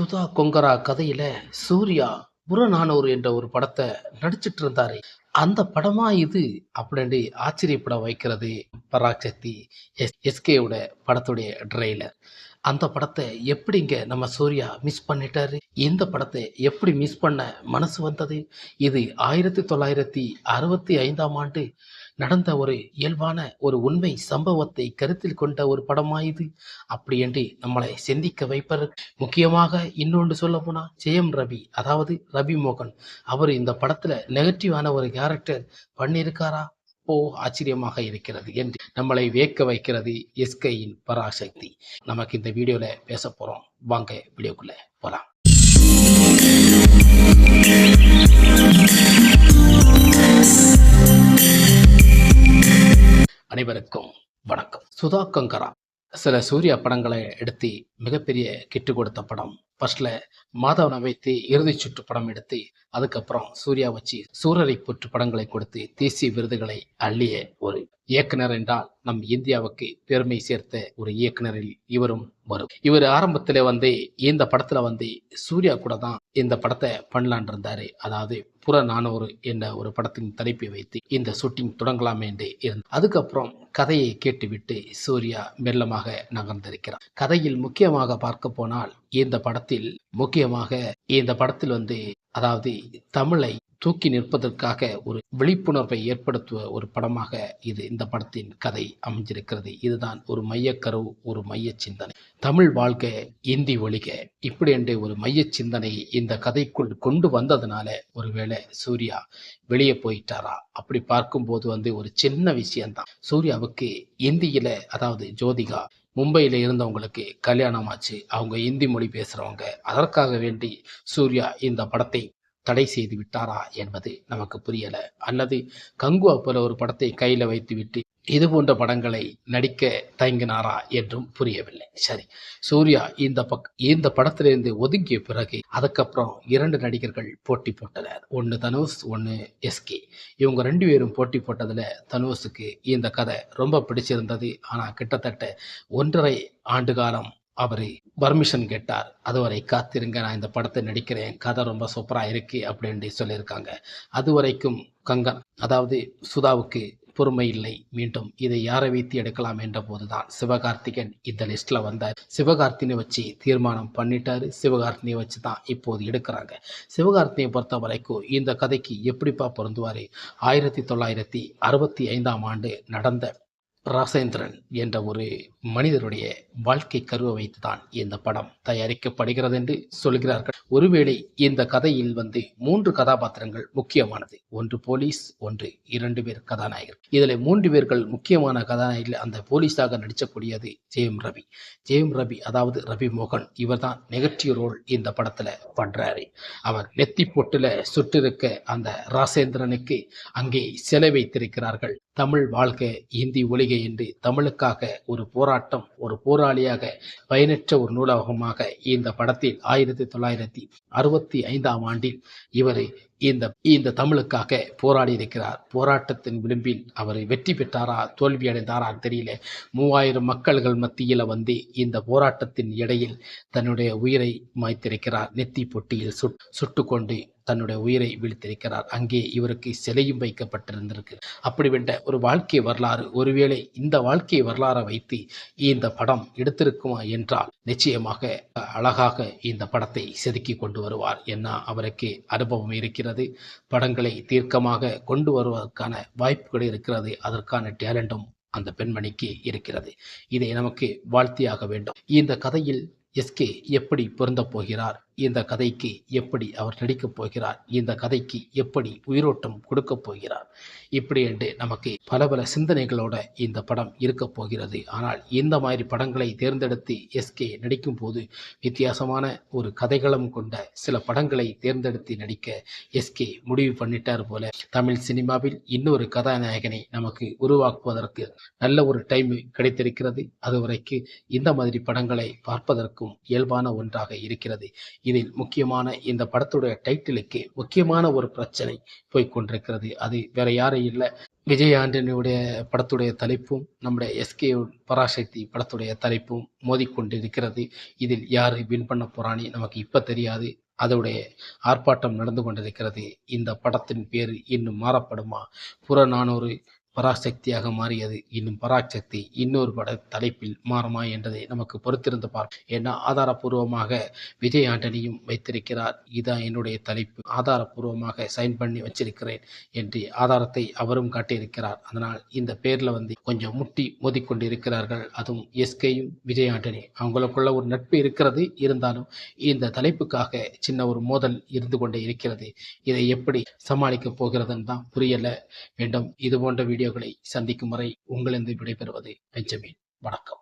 சுதா கொங்கரா கதையில சூர்யா புறநானூறு என்ற ஒரு படத்தை நடிச்சிட்டு இருந்தாரு அந்த படமா இது அப்படின்னு ஆச்சரியப்பட வைக்கிறது பராக் சக்தி எஸ் எஸ்கேவோட படத்துடைய ட்ரெய்லர் அந்த படத்தை எப்படிங்க நம்ம சூர்யா மிஸ் பண்ணிட்டாரு? இந்த படத்தை எப்படி மிஸ் பண்ண மனசு வந்தது? இது ஆயிரத்தி தொள்ளாயிரத்தி அறுபத்தி ஐந்தாம் ஆண்டு நடந்த ஒரு இயல்பான ஒரு உண்மை சம்பவத்தை கருத்தில் கொண்ட ஒரு படமா இது? அப்படி என்று நம்மளை சிந்திக்க வைப்பர். முக்கியமாக இன்னொன்று சொல்ல போனால் ஜெயம் ரவி அதாவது ரவி மோகன் அவர் இந்த படத்தில் நெகட்டிவான ஒரு கேரக்டர் பண்ணியிருக்காரா? ஓ ஆச்சரியமாக இருக்கிறது என்று நம்மளை வியக்க வைக்கிறது எஸ்கையின் பராசக்தி. நமக்கு இந்த வீடியோல பேச போறோம். வாங்க வீடியோக்குள்ள போலாம். அனைவருக்கும் வணக்கம். சுதா கங்கரா. சில சூர்யா படங்களை எடுத்து மிகப்பெரிய கிட்டு கொடுத்த படம் ஃபர்ஸ்ட்ல மாதவனை வைத்து இறுதி சுற்று படம் எடுத்து அதுக்கப்புறம் சூர்யா வச்சு சூரரை போற்று படங்களை கொடுத்து தேசிய விருதுகளை அள்ளிய ஒரு இயக்குனர் என்றால் நம் இந்தியாவுக்கு பெருமை சேர்த்த ஒரு இயக்குனரில் இவரும் வரும். இவர் ஆரம்பத்துல வந்து இந்த படத்துல வந்து சூர்யா கூட தான் இந்த படத்தை பண்ணலான் இருந்தாரு. அதாவது புற நானூறு என்ற ஒரு படத்தின் தலைப்பை வைத்து இந்த ஷூட்டிங் தொடங்கலாம் என்று இருந்தது அதுக்கப்புறம் கதையை கேட்டுவிட்டு சூர்யா மெல்லமாக நகர்ந்திருக்கிறார். கதையில் முக்கியமாக பார்க்க போனால் இந்த படத்தில் முக்கியமாக இந்த படத்தில் வந்து அதாவது தமிழை தூக்கி நிற்பதற்காக ஒரு விழிப்புணர்வை ஏற்படுத்துவ ஒரு படமாக இது இந்த படத்தின் கதை அமைஞ்சிருக்கிறது. இதுதான் ஒரு மையக்கரு ஒரு மைய சிந்தனை தமிழ் வாழ்க இந்தி ஒழிக. இப்படி என்ற ஒரு மைய சிந்தனை இந்த கதைக்குள் கொண்டு வந்ததுனால ஒருவேளை சூர்யா வெளியே போயிட்டாரா? அப்படி பார்க்கும்போது வந்து ஒரு சின்ன விஷயம்தான் சூர்யாவுக்கு இந்தியில அதாவது ஜோதிகா மும்பையில் இருந்தவங்களுக்கு கல்யாணம் ஆச்சு அவங்க இந்தி மொழி பேசுகிறவங்க அதற்காக வேண்டி சூர்யா இந்த படத்தை தடை செய்து விட்டாரா என்பது நமக்கு புரியல. அல்லது கங்குவா போல ஒரு படத்தை கையில் வைத்துவிட்டு இது போன்ற படங்களை நடிக்க தயங்கினாரா என்றும் புரியவில்லை. சரி சூர்யா இந்த பக் இந்த படத்திலிருந்து ஒதுங்கிய பிறகு அதுக்கப்புறம் இரண்டு நடிகர்கள் போட்டி போட்டனர். ஒன்று தனுஷ் ஒன்று எஸ்கே. இவங்க ரெண்டு பேரும் போட்டி போட்டதில் தனுஷுக்கு இந்த கதை ரொம்ப பிடிச்சிருந்தது. ஆனால் கிட்டத்தட்ட ஒன்றரை ஆண்டு காலம் அவர் பர்மிஷன் கேட்டார். அதுவரை காத்திருங்க நான் இந்த படத்தை நடிக்கிறேன். கதை ரொம்ப சூப்பராக இருக்கு அப்படின்ட்டு சொல்லியிருக்காங்க. அது வரைக்கும் கங்கன் அதாவது சுதாவுக்கு பொறுமை இல்லை. மீண்டும் இதை யாரை வைத்து எடுக்கலாம் என்ற போதுதான். சிவகார்த்திகன் இந்த லிஸ்ட்ல வந்தார். சிவகார்த்தினை வச்சு தீர்மானம் பண்ணிட்டாரு. சிவகார்த்தினை வச்சு தான் இப்போது எடுக்கிறாங்க. சிவகார்த்தியை பொறுத்த வரைக்கும் இந்த கதைக்கு எப்படிப்பா பொருந்துவாரு? ஆயிரத்தி தொள்ளாயிரத்தி அறுபத்தி ஐந்தாம் ஆண்டு நடந்த ராசேந்திரன் என்ற ஒரு மனிதருடைய வாழ்க்கை கருவை வைத்துதான் இந்த படம் தயாரிக்கப்படுகிறது என்று சொல்கிறார்கள். ஒருவேளை இந்த கதையில் வந்து மூன்று கதாபாத்திரங்கள் முக்கியமானது. ஒன்று போலீஸ் ஒன்று இரண்டு பேர் கதாநாயகர். இதில் மூன்று பேர்கள் முக்கியமான கதாநாயகர்கள் அந்த போலீஸாக நடிக்கக்கூடியது ஜெயம் ரவி. ஜெயம் ரவி அதாவது ரவி மோகன் இவர்தான் நெகட்டிவ் ரோல் இந்த படத்தில் பண்றாரு. அவர் நெத்தி பொட்டில் சுட்டிருக்க அந்த ராசேந்திரனுக்கு அங்கே சிலை வைத்திருக்கிறார்கள். தமிழ் வாழ்க இந்தி ஒலிகை என்று தமிழுக்காக ஒரு போராட்டம் ஒரு போராளியாக பயனற்ற ஒரு நூலகமாக இந்த படத்தில் ஆயிரத்தி தொள்ளாயிரத்தி அறுபத்தி ஐந்தாம் ஆண்டில் இவரை இந்த இந்த தமிழுக்காக போராடி இருக்கிறார். போராட்டத்தின் விளிம்பில் அவர் வெற்றி பெற்றாரா தோல்வி அடைந்தாரா தெரியல. மூவாயிரம் மக்கள்கள் மத்தியில் வந்து இந்த போராட்டத்தின் இடையில் தன்னுடைய உயிரை மாய்த்திருக்கிறார். நெத்தி பொட்டியில் சுட் சுட்டு கொண்டு தன்னுடைய உயிரை விழித்திருக்கிறார். அங்கே இவருக்கு சிலையும் வைக்கப்பட்டிருந்திருக்கு. அப்படிப்பட்ட ஒரு வாழ்க்கை வரலாறு ஒருவேளை இந்த வாழ்க்கை வரலாறை வைத்து இந்த படம் எடுத்திருக்குமா என்றால் நிச்சயமாக அழகாக இந்த படத்தை செதுக்கி கொண்டு வருவார். என்ன அவருக்கு அனுபவம் இருக்கிறது? படங்களை தீர்க்கமாக கொண்டு வருவதற்கான வாய்ப்புகள் இருக்கிறது. அதற்கான டேலண்டும் அந்த பெண்மணிக்கு இருக்கிறது. இதை நமக்கு வாழ்த்தியாக வேண்டும். இந்த கதையில் எஸ்கே எப்படி பொருந்தப் போகிறார்? இந்த கதைக்கு எப்படி அவர் நடிக்கப் போகிறார்? இந்த கதைக்கு எப்படி உயிரோட்டம் கொடுக்கப் போகிறார்? இப்படி என்று நமக்கு பல பல சிந்தனைகளோட இந்த படம் இருக்கப் போகிறது. ஆனால் இந்த மாதிரி படங்களை தேர்ந்தெடுத்து எஸ்கே நடிக்கும் போது வித்தியாசமான ஒரு கதைகளும் கொண்ட சில படங்களை தேர்ந்தெடுத்து நடிக்க எஸ்கே முடிவு பண்ணிட்டார் போல தமிழ் சினிமாவில் இன்னொரு கதாநாயகனை நமக்கு உருவாக்குவதற்கு நல்ல ஒரு டைம் கிடைத்திருக்கிறது. அதுவரைக்கு இந்த மாதிரி படங்களை பார்ப்பதற்கும் இயல்பான ஒன்றாக இருக்கிறது. இதில் முக்கியமான இந்த படத்துடைய டைட்டிலுக்கு முக்கியமான ஒரு பிரச்சனை போய்க் கொண்டிருக்கிறது. அது வேற யாரும் இல்லை. விஜய் ஆண்டனியுடைய படத்துடைய தலைப்பும் நம்முடைய எஸ்கே பராசக்தி படத்துடைய தலைப்பும் மோதிக்கொண்டிருக்கிறது. இதில் யார் வின் பண்ண போறான்னு நமக்கு இப்ப தெரியாது. அதோடைய ஆர்ப்பாட்டம் நடந்து கொண்டிருக்கிறது. இந்த படத்தின் பேர் இன்னும் மாறப்படுமா? புறநானூறு பராசக்தியாக மாறியது. இன்னும் பராசக்தி இன்னொரு பட தலைப்பில் மாறுமா என்பதை நமக்கு பொறுத்திருந்து பார்ப்போம். ஏன்னா ஆதாரப்பூர்வமாக விஜய் ஆண்டனியும் வைத்திருக்கிறார். இதான் என்னுடைய தலைப்பு. ஆதாரப்பூர்வமாக சைன் பண்ணி வச்சிருக்கிறேன் என்று ஆதாரத்தை அவரும் காட்டியிருக்கிறார். அதனால் இந்த பேர்ல வந்து கொஞ்சம் முட்டி மோதிக்கொண்டு இருக்கிறார்கள் அதுவும் எஸ்கேயும் விஜய் ஆண்டனி. அவங்களுக்குள்ள ஒரு நட்பு இருக்கிறது. இருந்தாலும் இந்த தலைப்புக்காக சின்ன ஒரு மோதல் இருந்து கொண்டே இருக்கிறது. இதை எப்படி சமாளிக்க போகிறதுன்னு தான் புரியல. வேண்டும் இது போன்ற வீடியோக்களை சந்திக்கும் வரை உங்களிருந்து விடைபெறுவது பெஞ்சமின். வணக்கம்.